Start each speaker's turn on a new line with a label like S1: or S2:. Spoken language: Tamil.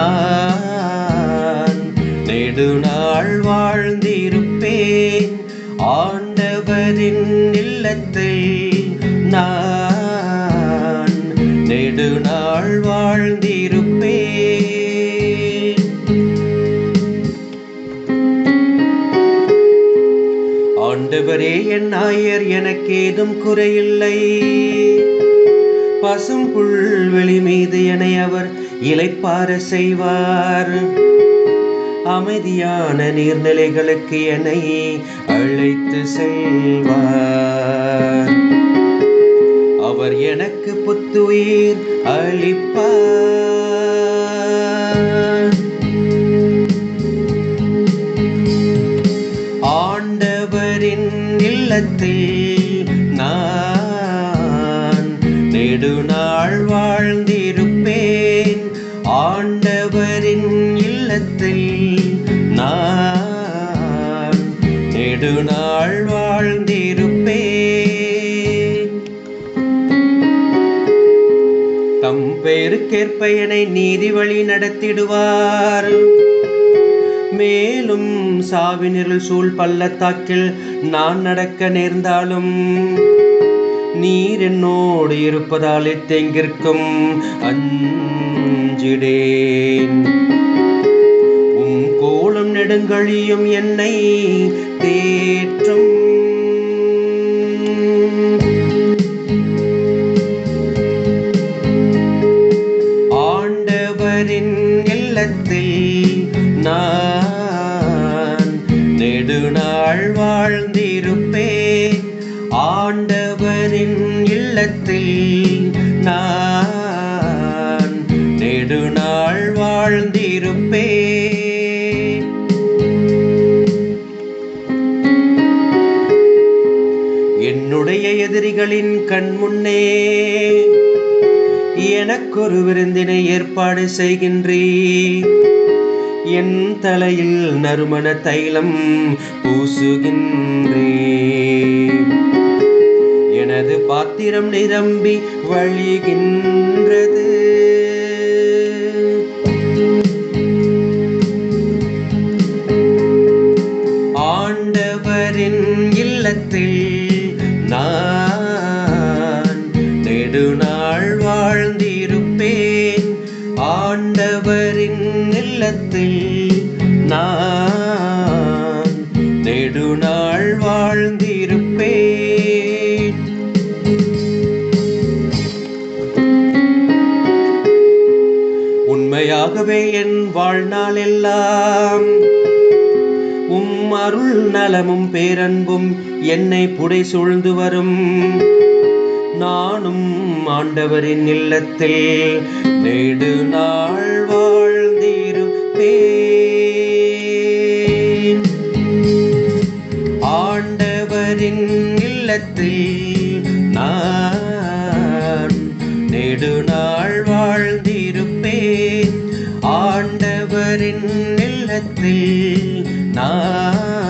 S1: நான் நெடுநாள் வாழ்ந்திருப்பேன். ஆண்டவரின் இல்லத்தில் நான் நெடுநாள் வாழ்ந்திருப்பேன். ஆண்டவரே என் நாயர் எனக்கேதும் குறையில்லை. பசும் புல்வெளி மீது என அவர் இலைப்பார செய்வார். அமைதியான நீர்நிலைகளுக்கு என்னை அழைத்து செல்வார். அவர் எனக்கு புத்துயிர் அளிப்பார். ஆண்டவரின் இல்லத்தில் நான் நெடுநாள் வாழ்ந்திருப்பேன் இல்லத்தில் நான் நெடுநாள் வாழ்ந்திருப்பே தம் பெயருக்கேற்ப என்னை நீதி வழி நடத்திடுவார். மேலும் சாவினிருள் சூழ் பள்ளத்தாக்கில் நான் நடக்க நேர்ந்தாலும் நீர் என்னோடு இருப்பதால் தேங்கிருக்கும் அஞ்சிடேன். நெடுங்கழியும் என்னை தேற்றும். ஆண்டவரின் இல்லத்தில் நான் நெடுநாள் வாழ்ந்திருப்பே ஆண்டவரின் இல்லத்தில் நான் நெடுநாள் வாழ்ந்திருப்பே என்னுடைய எதிரிகளின் கண் முன்னே எனக்கொரு விருந்தினை ஏற்பாடு செய்கின்றே என் தலையில் நறுமண தைலம் பூசுகின்றே எனது பாத்திரம் நிரம்பி வழிகின்றது. இல்லத்தில் நான் நெடுநாள் வாழ்ந்திருப்பேன். உண்மையாகவே என் வாழ்நாள் எல்லாம் உம் அருள் நலமும் பேரன்பும் என்னை புடை சூழ்ந்து வரும். நானும் ஆண்டவரின் இல்லத்தில் நெடு நாள் வாழ்ந்திருப்பேன் ஆண்டவரின் இல்லத்தில் நான் நெடுநாள் வாழ்ந்திருப்பேன். ஆண்டவரின் இல்லத்தில் நான்